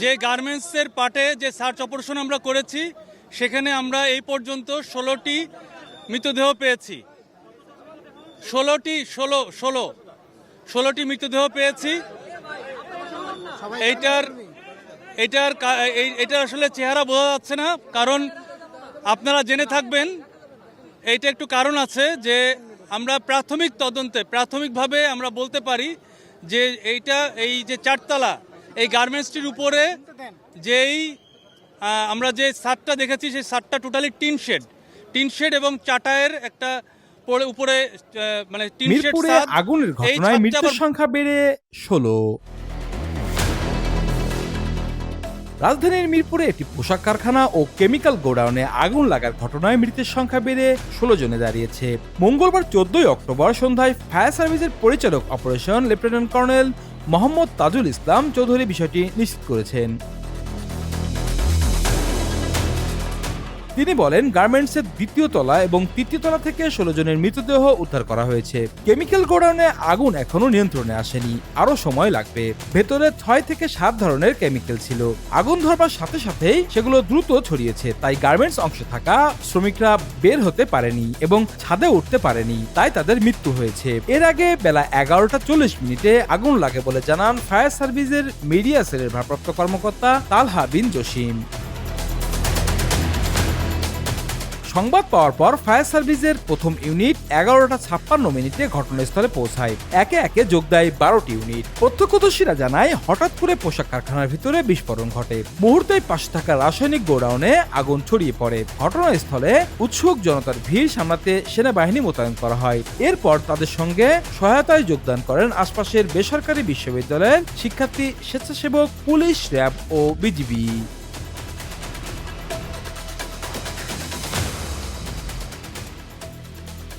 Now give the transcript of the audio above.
যে গার্মেন্টসের পাটে যে সার্চ অপারেশন আমরা করেছি, সেখানে আমরা এই পর্যন্ত ষোলোটি মৃতদেহ পেয়েছি। ষোলোটি, ষোলো ষোলো, ষোলোটি মৃতদেহ পেয়েছি। এইটার এটার এটা আসলে চেহারা বোঝা যাচ্ছে না, কারণ আপনারা জেনে থাকবেন, এইটা একটু কারণ আছে যে আমরা প্রাথমিক তদন্তে, প্রাথমিকভাবে আমরা বলতে পারি যে এইটা, এই যে চারতলা এই গার্মেন্টসটির উপরে যেই আমরা যে সারটা দেখেছি সেই সারটা totally tin shed. Tin shed এবং চাটায়ের একটা পরে উপরে মানে টিন শেড আগুনের ঘটনায় মৃত্যুর সংখ্যা বেড়ে ষোলো। রাজধানীর মিরপুরে একটি পোশাক কারখানা ও কেমিক্যাল গোডাউনে আগুন লাগার ঘটনায় মৃতের সংখ্যা বেড়ে ষোলো জনে দাঁড়িয়েছে। মঙ্গলবার চোদ্দই অক্টোবর সন্ধ্যায় ফায়ার সার্ভিসের পরিচালক operation lieutenant colonel Mohammad Tajul Islam Chowdhury বিষয়টি নিশ্চিত করেছেন। তিনি বলেন, গার্মেন্টসের দ্বিতীয় তলা এবং তৃতীয় তলা থেকে ষোলো জনের মৃতদেহ উদ্ধার করা হয়েছে। কেমিক্যাল গোডাউনে আগুন এখনও নিয়ন্ত্রণে আসেনি। আরও সময় লাগবে। ভেতরে ছয় থেকে সাত ধরনের কেমিক্যাল ছিল। আগুন ধরবার সাথে সাথেই সেগুলো দ্রুত ছড়িয়েছে, তাই গার্মেন্টস অংশে থাকা শ্রমিকরা বের হতে পারেনি এবং ছাদে উঠতে পারেনি, তাই তাদের মৃত্যু হয়েছে। এর আগে বেলা এগারোটা চল্লিশ মিনিটে আগুন লাগে বলে জানান ফায়ার সার্ভিসের মিডিয়া সেলের ভারপ্রাপ্ত কর্মকর্তা তালহা বিন জসিম। সংবাদ পাওয়ার পর ফায়ার সার্ভিসের প্রথম ইউনিট এগারোটা ছাপ্পান্ন মিনিটে ঘটনাস্থলে পৌঁছায়। একে একে যোগ দেয় বারোটি ইউনিট। প্রত্যক্ষদর্শীরা জানায়, হঠাৎ করে পোশাক কারখানার ভিতরে বিস্ফোরণ ঘটে। মুহূর্তে পাশে থাকা রাসায়নিক গোডাউনে আগুন ছড়িয়ে পড়ে। ঘটনাস্থলে উৎসুক জনতার ভিড় সামলাতে সেনাবাহিনী মোতায়েন করা হয়। এরপর তাদের সঙ্গে সহায়তায় যোগদান করেন আশপাশের বেসরকারি বিশ্ববিদ্যালয়ের শিক্ষার্থী, স্বেচ্ছাসেবক, পুলিশ, র্যাব ও বিজিবি।